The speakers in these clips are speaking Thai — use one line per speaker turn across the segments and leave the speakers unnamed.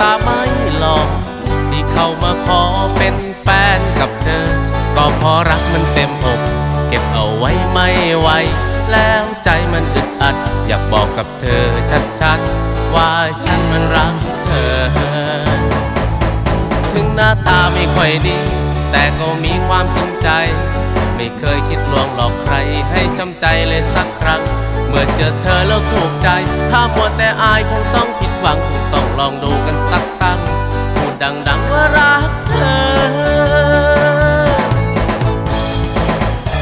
ตาไม่หลอกที่เข้ามาขอเป็นแฟนกับเธอ ก็เพราะรักมันเต็มอกเก็บเอาไว้ไม่ไหวแล้วใจมันอึดอัด อยากบอกกับเธอชัดๆ ว่าฉันมันรักเธอ ถึงหน้าตาไม่ค่อยดีแต่ก็มีความจริงใจ ไม่เคยคิดลวงหลอกใครให้ช้ำใจเลยสักครั้ง เมื่อเจอเธอแล้วถูกใจ ถ้ามัวแต่อายคงต้องผิดหวังคงต้องลองดูกันสักตั้งพูดดังๆว่ารักเธอ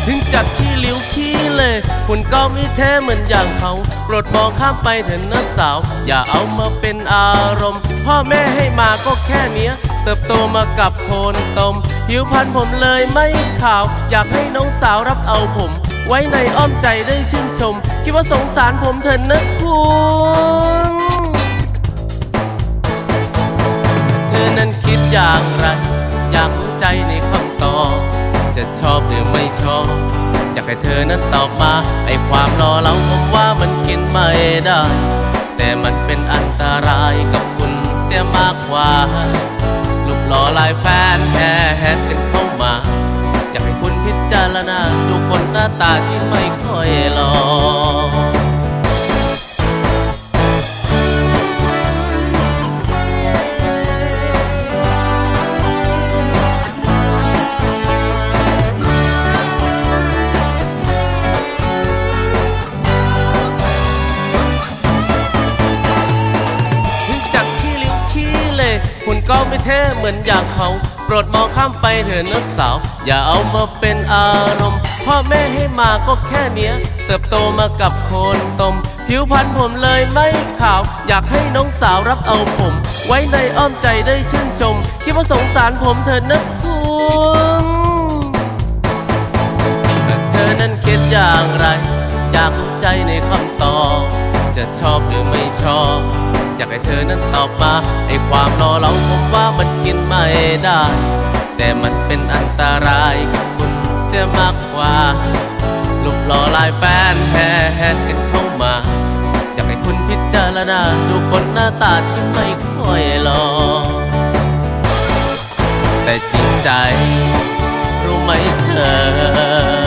ถึงจัดขี้ริ้วขี้เลยคุณก็ไม่แท้เหมือนอย่างเขา โปรดมองข้ามไปเถอะนะสาว อย่าเอามาเป็นอารมณ์ พ่อแม่ให้มาก็แค่เนี้ยเติบโตมากับโคนตม ผิวพรรณผมเลยไม่ขาว อยากให้น้องสาวรับเอาผม ไว้ในอ้อมใจได้ชื่นชม คิดว่าสงสารผมเถอะนะคุณเธอนั้นคิดอย่างไร อยากรู้ใจในคำตอบ จะชอบหรือไม่ชอบ อยากให้เธอนั้นตอบมา ไอความรอเราผมว่ามันกินไม่ได้ แต่มันเป็นอันตรายกับคุณเสียมากกว่าลูกหล่อลายแฟนแห่แหนกันเข้ามา อยากให้คุณพิจารณา นหน้าตาที่ไม่ค่อยหล่อหุ่นก็ไม่เท่เหมือนอย่างเขา ปรดมองข้ามไปเถอะนะสาว อย่าเอามาเป็นอารมณ์พ่อแม่ให้มาก็แค่เนี้ย เติบโตมากับโคนตม ผิวพรรณผมเลยไม่ขาว อยากให้น้องสาวรับเอาผม ไว้ในอ้อมใจได้ชื่นชม คิดว่าสงสารผมเถอะนะคุณแต่เธอนั้นคิดอย่างไร อยากใจในคำตอบ จะชอบหรือไม่ชอบ อยากให้เธอนั้นตอบมาไอความรอเราผมว่ามันกินไม่ได้ แต่มันเป็นอันตรายกับคุณเสียมากกว่าลูกหล่อลายแฟนแห่แหนกันเข้ามาอยากให้คุณพิจารณาดูคนหน้าตาที่ไม่ค่อยหล่อแต่จริงใจรู้ไหมเธอ